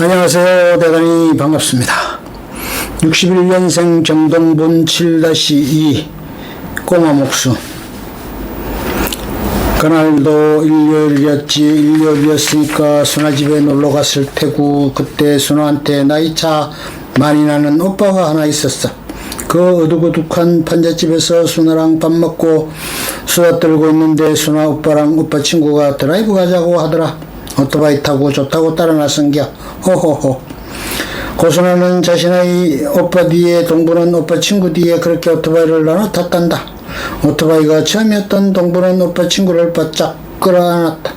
안녕하세요. 대단히 반갑습니다. 61년생 정동분 7-2 꼬마 목수. 그날도 일요일이었지. 일요일이었으니까 순아 집에 놀러 갔을 테고, 그때 순아한테 나이차 많이 나는 오빠가 하나 있었어. 그 어둑어둑한 판잣집에서 순아랑 밥 먹고 수다 떨고 있는데 순아 오빠랑 오빠 친구가 드라이브 가자고 하더라. 오토바이 타고 좋다고 따라 나선겨. 호호호. 고순아는 자신의 오빠 뒤에 동부는 오빠 친구 뒤에 그렇게 오토바이를 나눠 탔단다. 오토바이가 처음이었던 동부는 오빠 친구를 바짝 끌어안았다.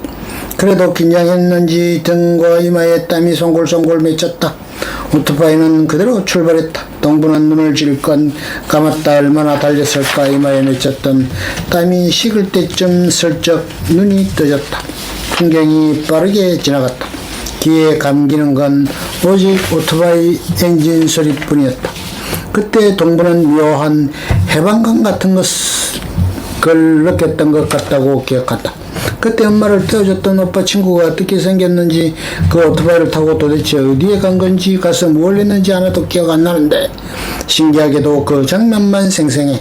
그래도 긴장했는지 등과 이마에 땀이 송골송골 맺혔다. 오토바이는 그대로 출발했다. 동부는 눈을 질건 감았다 얼마나 달렸을까 이마에 맺혔던 땀이 식을 때쯤 슬쩍 눈이 떠졌다. 풍경이 빠르게 지나갔다. 귀에 감기는 건 오직 오토바이 엔진 소리뿐이었다. 그때 동부는 묘한 해방감 같은 것을 느꼈던 것 같다고 기억한다. 그때 엄마를 태워줬던 오빠 친구가 어떻게 생겼는지 그 오토바이를 타고 도대체 어디에 간 건지 가서 뭘 했는지 하나도 기억 안 나는데 신기하게도 그 장면만 생생해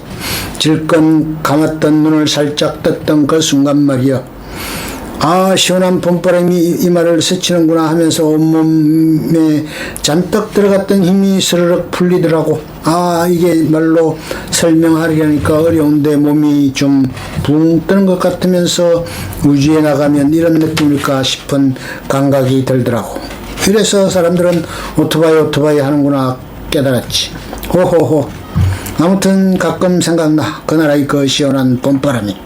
질끈 감았던 눈을 살짝 떴던 그 순간 말이야 아 시원한 봄바람이 이마를 스치는구나 하면서 온몸에 잔뜩 들어갔던 힘이 스르륵 풀리더라고. 아 이게 말로 설명하려니까 어려운데 몸이 좀 붕 뜨는 것 같으면서 우주에 나가면 이런 느낌일까 싶은 감각이 들더라고. 이래서 사람들은 오토바이 오토바이 하는구나 깨달았지. 호호호 아무튼 가끔 생각나 그 나라의 그 시원한 봄바람이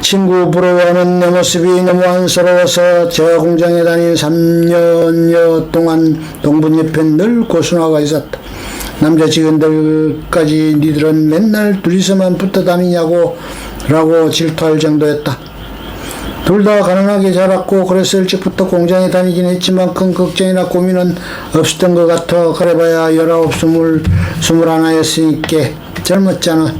친구 부러워하는 내 모습이 너무 안쓰러워서 저 공장에 다닌 3년여 동안 동분 옆에 늘 고순화가 있었다. 남자 직원들까지 니들은 맨날 둘이서만 붙어 다니냐고 라고 질투할 정도였다. 둘 다 가난하게 자랐고 그래서 일찍부터 공장에 다니긴 했지만 큰 걱정이나 고민은 없었던 것 같아 그래봐야 열아홉 스물 스물 하나였으니까 젊었잖아.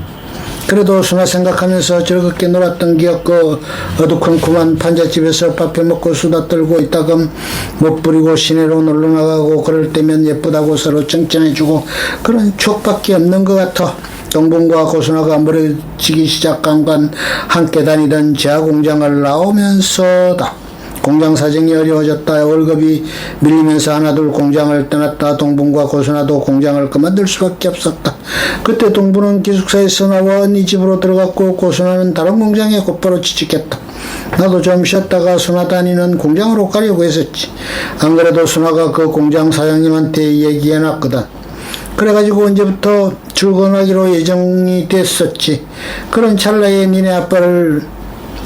그래도 순화 생각하면서 즐겁게 놀았던 기억 그 어두컴컴한 판잣집에서 밥해 먹고 수다 떨고 있다금 못 부리고 시내로 놀러 나가고 그럴 때면 예쁘다고 서로 칭찬해주고 그런 추억밖에 없는 것 같아 동분과 고순아가 멀어지기 시작한 건 함께 다니던 지하 공장을 나오면서다. 공장 사정이 어려워졌다. 월급이 밀리면서 하나둘 공장을 떠났다. 동분과 고순아도 공장을 그만둘 수밖에 없었다. 그때 동분은 기숙사에서 나와 언니 집으로 들어갔고 고순아는 다른 공장에 곧바로 취직했다. 나도 좀 쉬었다가 순아 다니는 공장으로 가려고 했었지. 안 그래도 순아가 그 공장 사장님한테 얘기해놨거든. 그래가지고 언제부터 출근하기로 예정이 됐었지. 그런 찰나에 니네 아빠를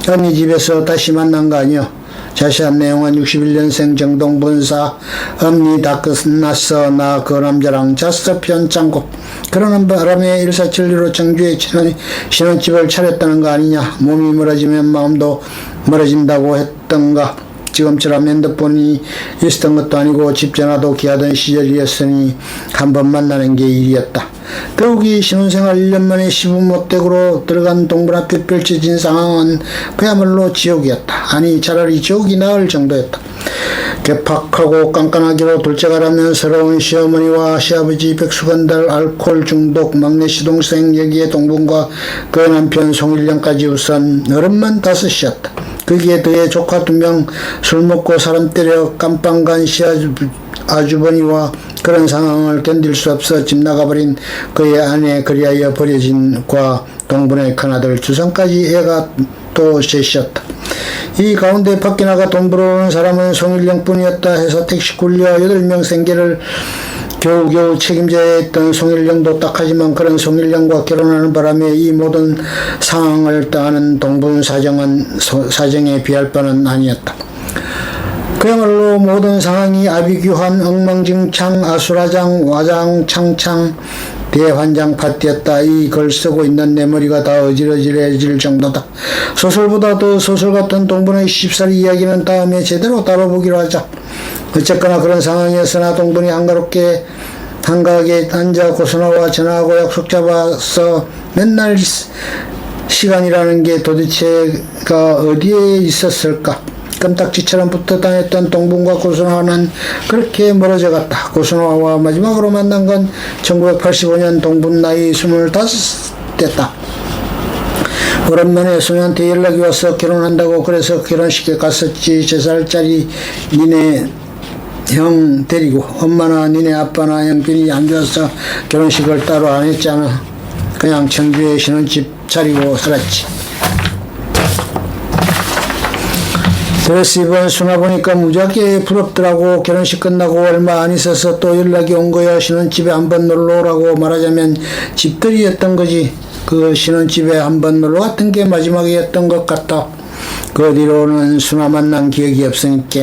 언니 집에서 다시 만난 거 아니여. 자세한 내용은 61년생 정동본사 언니 다 끝났어 나그 남자랑 잤어 편창고 그러는 바람에 1472로 청주에 신혼, 신혼집을 차렸다는 거 아니냐 몸이 멀어지면 마음도 멀어진다고 했던가 지금처럼 핸드폰이 있었던 것도 아니고 집 전화도 귀하던 시절이었으니 한 번 만나는 게 일이었다. 더욱이 신혼생활 1년 만에 시부모댁으로 들어간 앞에 펼쳐진 상황은 그야말로 지옥이었다. 아니 차라리 지옥이 나을 정도였다. 개팍하고 깐깐하기로 둘째가라면 서러운 시어머니와 시아버지 백수건달 알코올 중독 막내 시동생 여기에 동분과 그 남편 송일령까지 우선 어른만 다섯이었다. 거기에 더해 조카 두 명 술 먹고 사람 때려 깜빵 간 시아주버니와 그런 상황을 견딜 수 없어 집 나가버린 그의 아내 그리하여 버려진 과 동분의 큰아들 주상까지 애가 또 셋이었다. 이 가운데 밖에 나가 돈 벌어오는 사람은 송일령뿐이었다 해서 택시 굴려 8명 생계를 겨우겨우 책임져야 했던 송일령도 딱하지만 그런 송일령과 결혼하는 바람에 이 모든 상황을 떠하는 동분 사정은 사정에 비할 바는 아니었다. 그야말로 모든 상황이 아비규환 엉망진창 아수라장 와장창창 대환장 파티였다. 이 글 쓰고 있는 내 머리가 다 어지러지해질 정도다. 소설보다 도 소설 같은 동분의 십살이 이야기는 다음에 제대로 다뤄보기로 하자. 어쨌거나 그런 상황이었으나 동분이 한가롭게 한가하게 앉아 고순아와 전화하고 약속 잡아서 맨날 시간이라는 게 도대체가 어디에 있었을까? 껌딱지처럼 붙어 다녔던 동분과 고순화는 그렇게 멀어져 갔다. 고순화와 마지막으로 만난 건 1985년 동분 나이 25 됐다. 오랜만에 소녀한테 연락이 와서 결혼한다고 그래서 결혼식에 갔었지. 제 살짜리 니네 형 데리고 엄마나 니네 아빠나 형편이 안 좋아서 결혼식을 따로 안 했잖아. 그냥 청주에 신혼집 차리고 살았지. 그래서 이번 순화 보니까 무지하게 부럽더라고. 결혼식 끝나고 얼마 안 있어서 또 연락이 온 거야. 신혼집에 한번 놀러 오라고 말하자면 집들이였던 거지. 그 신혼집에 한번 놀러 갔던 게 마지막이었던 것 같아 그 뒤로는 순화 만난 기억이 없으니까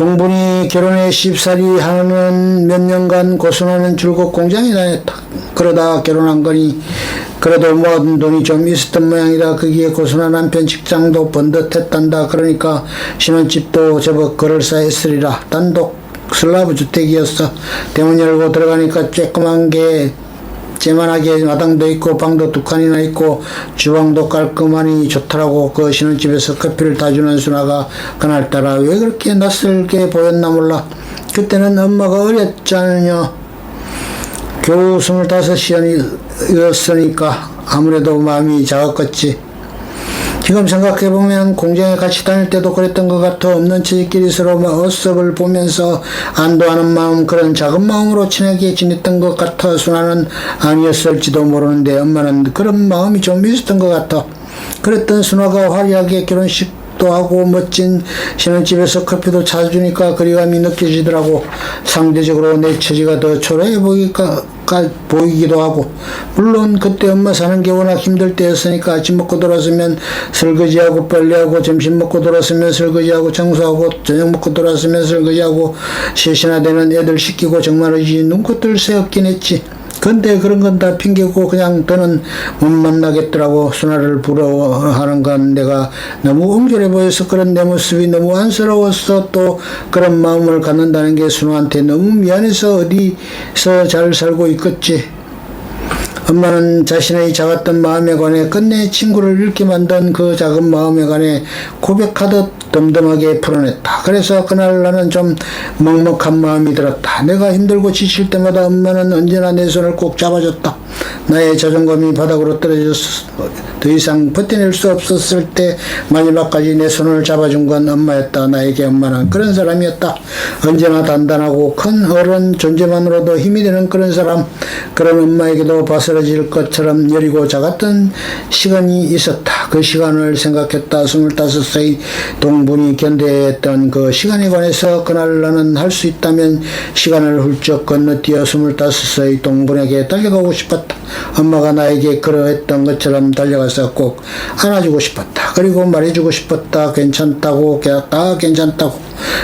동분이 결혼에 쉽사리 하는 몇 년간 고순하는 줄곧 공장에 다녔다. 그러다 결혼한 거니 그래도 모은 돈이 좀 있었던 모양이다. 거기에 고순한 남편 직장도 번듯했단다. 그러니까 신혼집도 제법 그럴싸했으리라. 단독 슬라브 주택이었어. 대문 열고 들어가니까 쬐끄만 게 째만하게 마당도 있고 방도 두 칸이나 있고 주방도 깔끔하니 좋더라고. 그 신혼집에서 커피를 타주는 순아가 그날따라 왜 그렇게 낯설게 보였나 몰라. 그때는 엄마가 어렸잖여 겨우 스물다섯이었으니까 아무래도 마음이 작았겠지 지금 생각해보면 공장에 같이 다닐 때도 그랬던 것 같아. 없는 저희끼리 서로 어섭을 보면서 안도하는 마음 그런 작은 마음으로 친하게 지냈던 것 같아. 순아는 아니었을지도 모르는데 엄마는 그런 마음이 좀 있었던 것 같아. 그랬던 순아가 화려하게 결혼식도 하고 멋진 신혼집에서 커피도 찾아주니까 그리움이 느껴지더라고. 상대적으로 내 처지가 더 초라해 보이까 가- 보이기도 하고 물론 그때 엄마 사는 게 워낙 힘들 때였으니까 아침 먹고 돌아서면 설거지하고 빨래하고 점심 먹고 돌아서면 설거지하고 청소하고 저녁 먹고 돌아서면 설거지하고 셋이나 되는 애들 시키고 정말이지 눈꽃들 새 없긴 했지 근데 그런 건 다 핑계고 그냥 더는 못 만나겠더라고 순아를 부러워하는 건 내가 너무 옹졸해 보여서 그런 내 모습이 너무 안쓰러워서 또 그런 마음을 갖는다는 게 순아한테 너무 미안해서 어디서 잘 살고 있겠지 엄마는 자신의 작았던 마음에 관해 끝내 친구를 잃게 만든 그 작은 마음에 관해 고백하듯 덤덤하게 풀어냈다. 그래서 그날 나는 좀 먹먹한 마음이 들었다. 내가 힘들고 지칠 때마다 엄마는 언제나 내 손을 꼭 잡아줬다. 나의 자존감이 바닥으로 떨어졌어. 더 이상 버텨낼 수 없었을 때 마지막까지 내 손을 잡아준 건 엄마였다. 나에게 엄마는 그런 사람이었다. 언제나 단단하고 큰 어른 존재만으로도 힘이 되는 그런 사람. 그런 엄마에게도 바스러 질 것처럼 여리고 작았던 시간이 있었다. 그 시간을 생각했다. 25세 동분이 견뎌했던 그 시간에 관해서 그날 나는 할 수 있다면 시간을 훌쩍 건너뛰어 25세 동분에게 달려가고 싶었다. 엄마가 나에게 그러했던 것처럼 달려가서 꼭 안아주고 싶었다. 그리고 말해주고 싶었다. 괜찮다고, 다 괜찮다고.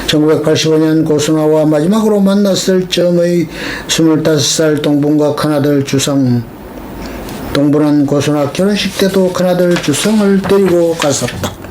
1985년 고순아와 마지막으로 만났을 즈음의 25살 동분과 큰아들 주성. 동분은 고순아 결혼식 때도 큰아들 주성을 데리고 갔었다.